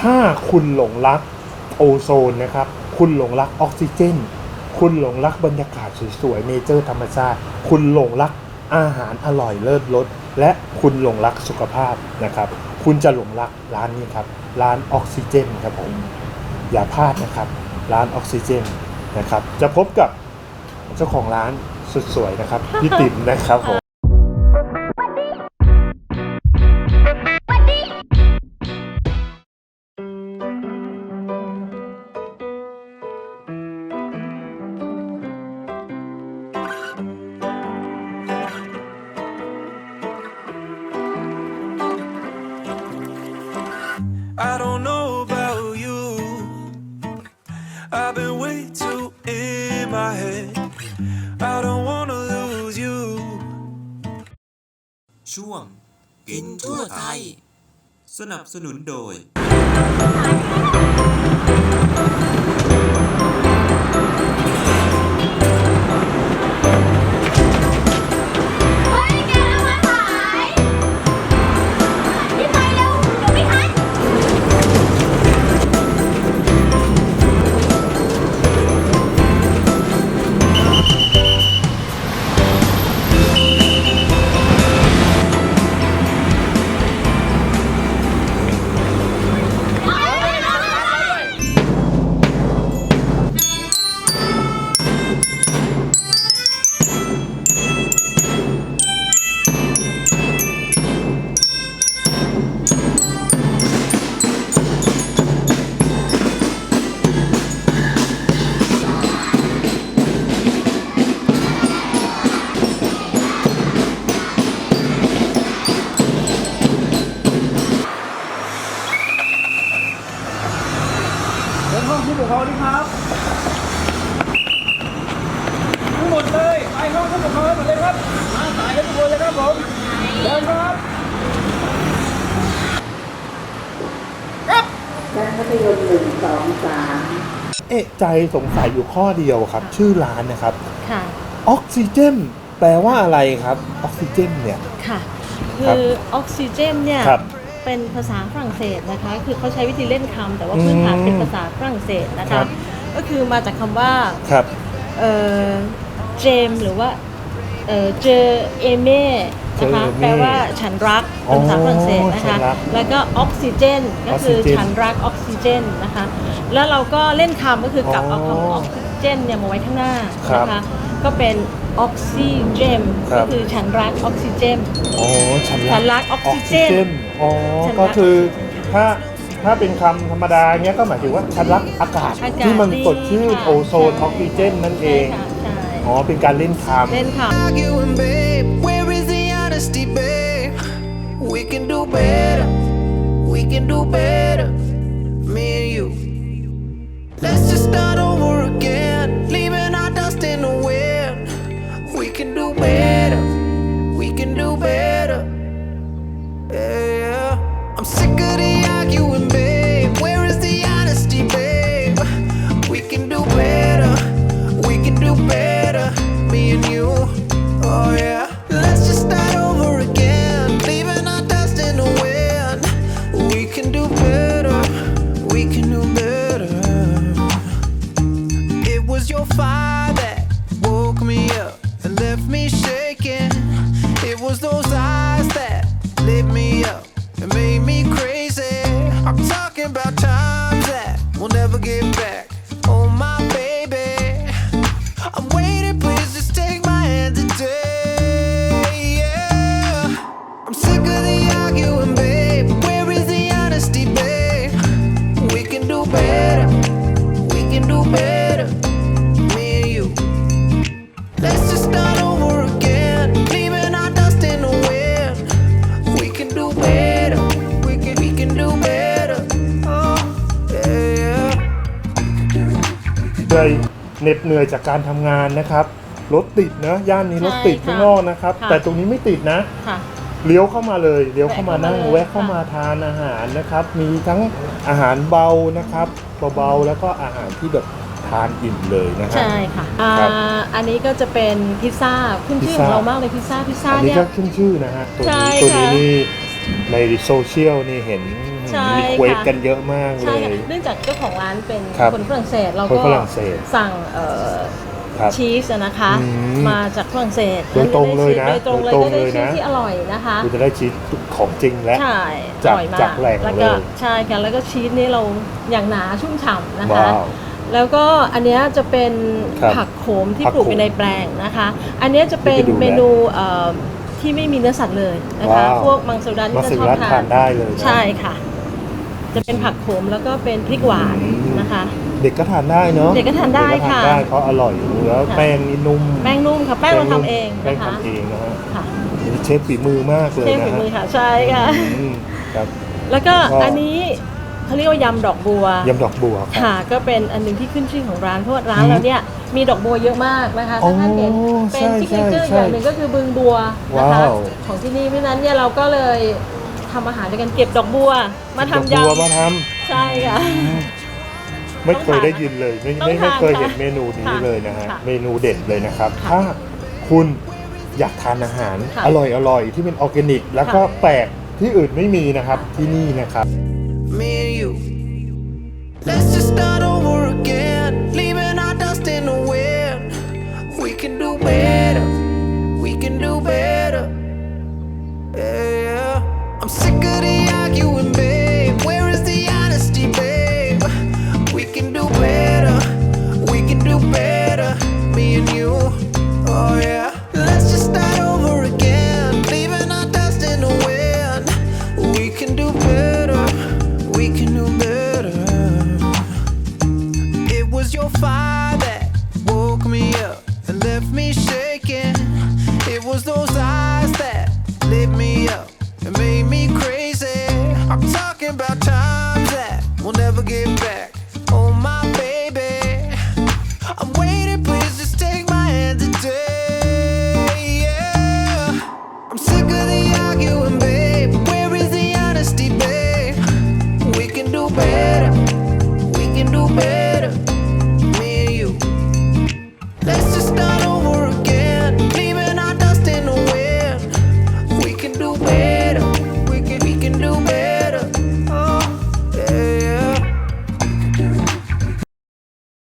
ถ้าคุณหลงรักโอโซนนะครับ คุณหลงรักออกซิเจน คุณหลงรักบรรยากาศสวยๆเนเจอร์ธรรมชาติ คุณหลงรักอาหารอร่อยเลิศรสและคุณหลงรักสุขภาพนะครับ คุณจะหลงรักร้านนี้ครับ ร้านออกซิเจนครับผม อย่าพลาดนะครับ ร้านออกซิเจนนะครับ จะพบกับเจ้าของร้านสุดสวยนะครับ พี่ติ๋มนะครับผม กินทั่วไทย สนับสนุนโดย ชั้นมัธยมหนึ่งสองสามเอะใจสงสัยอยู่ข้อเดียวครับ ชื่อร้านนะครับ ค่ะ ออกซิเจนแปลว่าอะไรครับ ออกซิเจนเนี่ย ค่ะครัคืบอออกซิเจนเนี่ยครับ เป็นภาษาฝรั่งเศสนะคะ คือเขาใช้วิธีเล่นคำแต่ว่าพื้นฐานอืมเป็นภาษาฝรั่งเศสนะครัคะ บ ก็คือมาจากคำว่าครับ เอ่อเจมหรือว่าเอ่อเจอเอเม่นะคะ เจอเอเม่ แปลว่าฉันรัก เป็นภาษาฝรั่งเศสนะฉัคะนรักแล้วก็ออกซิเจนก็คือออกซิเจนฉันรักออกซิเจนนะคะ แล้วเราก็เล่นคำก็คือกลับอ๋อเอาคำว่าออกซิเจนเนี่ยมาไว้ข้างหน้าครับนะคะ ก็เป็นออกซิเจนครัก็บคือฉันรักออกซิเจนอ๋อฉันฉันรักออกซิเจนอ๋อฉันรักก็คือออกซิเจนถ้าถ้าเป็นคำธรรมดาเงี้ยก็หมายถึงว่าฉันรักอากาศอากาศที่มันดีสดชื่นค่ะโอโซนออกซิเจนนั่นเองใช่ค่ะใช่อ๋อเป็นการเล่นคำเล่นค่ะ We can do better. We can do better. Me and you. Let's just start we'll never get back. Oh, my baby. I'm waiting, please just take my hand today. Yeah. I'm sick of the arguing, babe. Where is the honesty, babe? We can do better. We can do better. เลยเหน็ดเหนื่อยจากการทำงานนะครับ รถติดนะย่านนี้รถติดใช่ค่ะข้างนอกนะครับ ค่ะ แต่ตรงนี้ไม่ติดนะ ค่ะ เลี้ยวเข้ามาเลยเลี้ยวเข้ามานั่งแวะแวะเข้าเข้ามา มาเลยทานอาหารนะครับ มีทั้งอาหารเบานะครับเบาๆแล้วก็อาหารที่แบบทานอิ่มเลยนะฮะ ใช่ค่ะอ่าครับอันนี้ก็จะเป็นพิซซ่าขึ้นชื่อพิซขอซ่างเรามากเลยพิซซ่าพิซซ่าอันนี้เนี่ย ก็ขึ้นชื่อนะฮะตัวใช่นี้ตัวนี้ค่ะ นี่ ในโซเชียลนี่เห็นใช่รีเควสค่ะ กันเยอะมากเลใช่ค่ะยเนื่องจากเจ้าของร้านเป็นครับคนฝรั่งเศสเราคนก็ฝรั่งเศสสั่งเอ่อครับชีสอะนะคะ อืมมาจากฝรั่งเศสโดยตรงเลยนะโดยตรงเลยโดยตรงก็ได้เลยชีนะสที่อร่อยนะคะ คุณจะได้ชีสของจริงและ ใช่อจากร่อยมากจากแหล่งแล้วเลก็ยใช่ค่ะแล้วก็ชีสนี่เราอย่างหนาชุ่มฉ่ำนะคะ ว้าว แล้วก็อันเนี้ยจะเป็นครับผักโขมที่ผักปลูกโขมอยู่ในแปลงนะคะ อันเนี้ยจะเป็นนี่ไปดูนะเมนูเอ่อ ที่ไม่มีเนื้อสัตว์เลยนะคะว้าว พวกมังสวิรัติมังก็สวิชอบรัติทาทานนได้เลยนะใช่ค่ะ จะเป็นผักโขมแล้วก็เป็นพริกหวานอืมนะคะ เด็กก็ทานได้เนาะเด็กก็ทานได้เด็กก็ทานค่ะได้เพราะอร่อยแล้วค่ะ แป้งนี่นุ่มแป้งนุ่มค่ะแป้งเราทำเองแป้งนะคะทำเองนะฮะค่ะเชฟฝีมือมากเลยเชฟนะฝีฮะมือค่ะใช่ค่ะ อืมครับ แล้วก็ก็ อันนี้ เขาเรียกว่ายำดอกบัวยำดอกบัวครับ ค่ะ ก็เป็นอันหนึ่งที่ขึ้นชื่อของร้านเพราะว่าร้านอืมเราเนี่ยมีดอกบัวเยอะมากนะคะอ๋อถ้าท่านเห็นเป็นใช่ซิกเนเจอร์ใช่อย่างหนึ่งก็คือบึงบัวนะคะว้าวของที่นี่เพราะฉะนั้นเนี่ยเราก็เลยทำอาหารด้วยกันเก็บดอกบัวมาทำดอกบัวยำมาทใช่ค่ะำไม่เคยได้ยินเลยไม่ต้องไม่ไม่ทานเคยเห็นค่ะเมนูนี้ค่ะเลยนะฮะค่ะเมนูเด็ดเลยนะครับ ค่ะถ้าคุณอยากทานอาหาร ค่ะอร่อยอร่อยที่เป็นออร์แกนิก แล้วก็ค่ะแปลกที่อื่นไม่มีนะครับที่นี่นะครับ me and you. Let's just start over again, leaving our dust in the wind. We can do better, me.